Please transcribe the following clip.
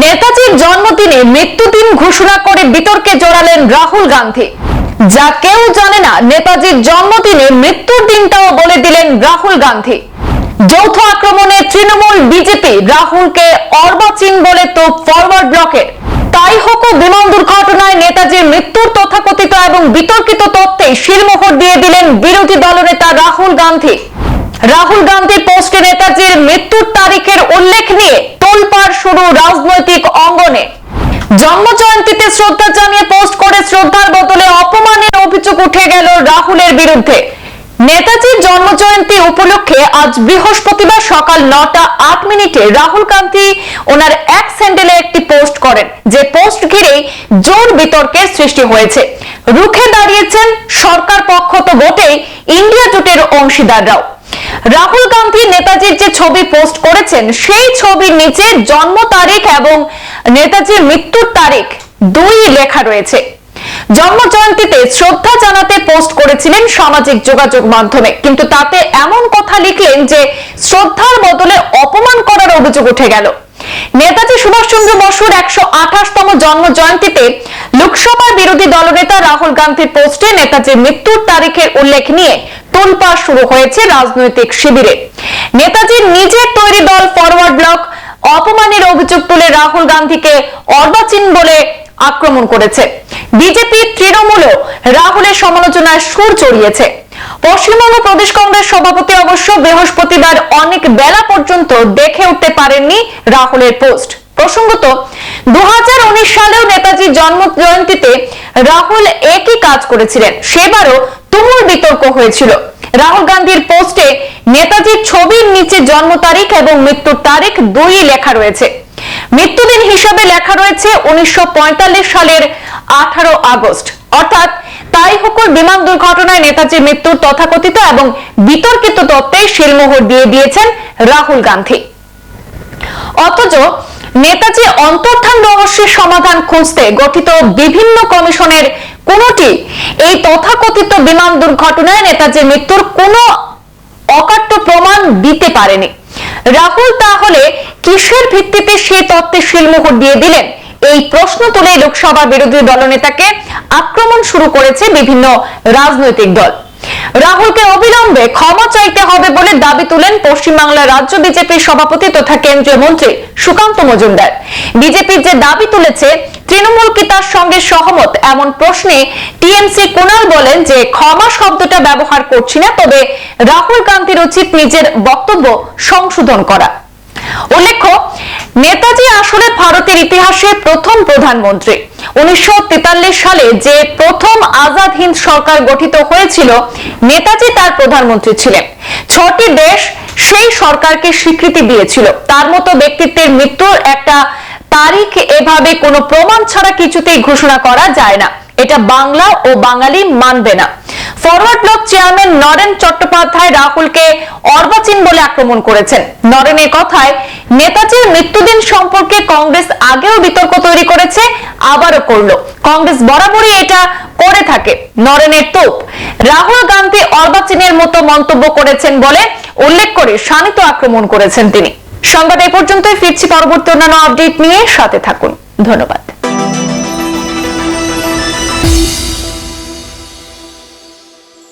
নেতাজির জন্মদিনে মৃত্যুদিন ঘোষণা করে বিতর্কে জড়ালেন রাহুল গান্ধী। যা কেউ জানে না, নেতাজির জন্মদিনে মৃত্যুর দিনটাও বলে দিলেন রাহুল গান্ধী। যৌথ আক্রমণে তৃণমূল বিজেপি রাহুলকে অর্বাচীন বলে তো ফরওয়ার্ড ব্লকের তাই হোক বিমান দুর্ঘটনায় নেতাজির মৃত্যুর তথাকথিত এবং বিতর্কিত তত্ত্বে শিলমোহর দিয়ে দিলেন বিরোধী দলনেতা রাহুল গান্ধী। রাহুল গান্ধী পোস্টে নেতাজির মৃত্যুর তারিখের উল্লেখ নিয়ে তোলপাড় শুরু রাজনৈতিক অঙ্গনে। জন্ম জয়ন্তীতে শ্রদ্ধা জানিয়ে পোস্ট করে শ্রদ্ধার বদলে অপমানের অভিযোগ উঠে গেল রাহুলের বিরুদ্ধে। নেতাজির জন্ম জয়ন্তী উপলক্ষে আজ বৃহস্পতিবার সকাল নটা আট মিনিটে রাহুল গান্ধী ওনার এক স্যান্ডেলে একটি পোস্ট করেন। যে পোস্ট ঘিরেই জোর বিতর্কের সৃষ্টি হয়েছে। রুখে দাঁড়িয়েছেন সরকার পক্ষ তো বটেই, ইন্ডিয়া জোটের অংশীদাররাও। রাহুল গান্ধী নেতাজির যে ছবি পোস্ট করেছেন, সেই ছবির নিচে জন্ম তারিখ এবং নেতাজির মৃত্যুর তারিখ দুই লেখা রয়েছে। জন্ম জয়ন্তীতে শ্রদ্ধা জানাতে পোস্ট করেছিলেন সামাজিক যোগাযোগ মাধ্যমে। কিন্তু তাতে এমন কথা লিখলেন যে, শ্রদ্ধার বদলে অপমান করার অভিযোগ উঠে গেল। নেতাজি সুভাষচন্দ্র বসুর একশো আঠাশতম জন্ম জয়ন্তীতে লোকসভার বিরোধী দলনেতা রাহুল গান্ধীর পোস্টে নেতাজির মৃত্যুর তারিখের উল্লেখ নিয়ে তোলপাড় শুরু হয়েছে রাজনৈতিক শিবিরে। নেতাজির নিজের তৈরি দল ফরওয়ার্ড ব্লক অপমানের অভিযোগ তুলে রাহুল গান্ধীকে অর্বাচীন বলে আক্রমণ করেছে। বিজেপি তৃণমূলও রাহুলের সমালোচনায় সুর চড়িয়েছে পশ্চিমবঙ্গ প্রদেশ কংগ্রেস সভাপতি অবশ্য বৃহস্পতিবার অনেক বেলা পর্যন্ত দেখে উঠতে পারেননি রাহুলের পোস্ট। প্রসঙ্গত দু হাজার উনিশ সালেও নেতাজির জন্ম জয়ন্তীতে রাহুল কাজ করেছিলেন। সেবারও তুমুল বিতর্ক হয়েছিল। রাহুল গান্ধীর পোস্টে নেতাজির ছবির নিচে জন্ম তারিখ এবং মৃত্যুর তারিখ দুই লেখা রয়েছে। মৃত্যুদিন হিসাবে লেখা রয়েছে উনিশশো সালের আঠারো আগস্ট। অর্থাৎ তাই হুকুর বিমান দুর্ঘটনায় নেতাজির মৃত্যুর তথাকথিত এবং বিতর্কিত তত্ত্বে শিলমোহর দিয়ে দিয়েছেন রাহুল গান্ধী। অথচ নেতাজি অন্তর্ধান রহস্যের সমাধান খুঁজতে গঠিত বিভিন্ন কমিশনের কোনটি এই তথাকথিত বিমান দুর্ঘটনায় নেতাজির মৃত্যুর কোনো অকাট্য প্রমাণ দিতে পারেনি। রাহুল তাহলে কিসের ভিত্তিতে সে তত্ত্বে শিলমোহর দিয়ে দিলেন? এই প্রশ্ন তুলে লোকসভা বিরোধী দলনেতাকে আক্রমণ শুরু করেছে বিভিন্ন রাজনৈতিক দল। রাহুলকে অবিলম্বে ক্ষমা চাইতে হবে বলে দাবি তুলেন পশ্চিমবাংলা রাজ্য বিজেপির সভাপতি তথা কেন্দ্রীয় মন্ত্রী সুকান্ত মজুমদার। বিজেপির যে দাবি তুলেছে, তৃণমূল কি তার সঙ্গে সহমত? এমন প্রশ্নে টিএমসি কুণাল বলেন যে, ক্ষমা শব্দটা ব্যবহার করছি না, তবে রাহুল গান্ধীর উচিত নিজের বক্তব্য সংশোধন করা। উল্লেখ্য নেতাজি আসলে ভারতের ইতিহাসে প্রথম প্রধানমন্ত্রী। উনিশশো সালে যে প্রথম আজাদ হিন্দ সরকার গঠিত হয়েছিল, নেতাজি তার প্রধানমন্ত্রী ছিলেন। ছটি দেশ সেই সরকারকে স্বীকৃতি দিয়েছিল। তার মতো ব্যক্তিত্বের মৃত্যুর একটা তারিখ এভাবে কোনো প্রমাণ ছাড়া কিছুতেই ঘোষণা করা যায় না। এটা বাংলা ও বাঙালি মানবে না। Forward bloc chairman Naren Chattopadhyay রাহুলকে অর্বাচীন বলে আক্রমণ করেছেন। নরেনের কথায়, নেতাজির মৃত্যুদিন সম্পর্কে কংগ্রেস আগেও বিতর্ক তৈরি করেছে, আবারও করল। কংগ্রেস বরাবরই এটা করে থাকে। নরেনের তোপ। রাহুল গান্ধী অর্বাচীনের মতো মন্তব্য করেছেন বলে উল্লেখ করে শানিত আক্রমণ করেছেন তিনি। সংবাদ এ পর্যন্তই, ফিরছি পরবর্তী অন্যান্য আপডেট নিয়ে সাথে থাকুন। ধন্যবাদ।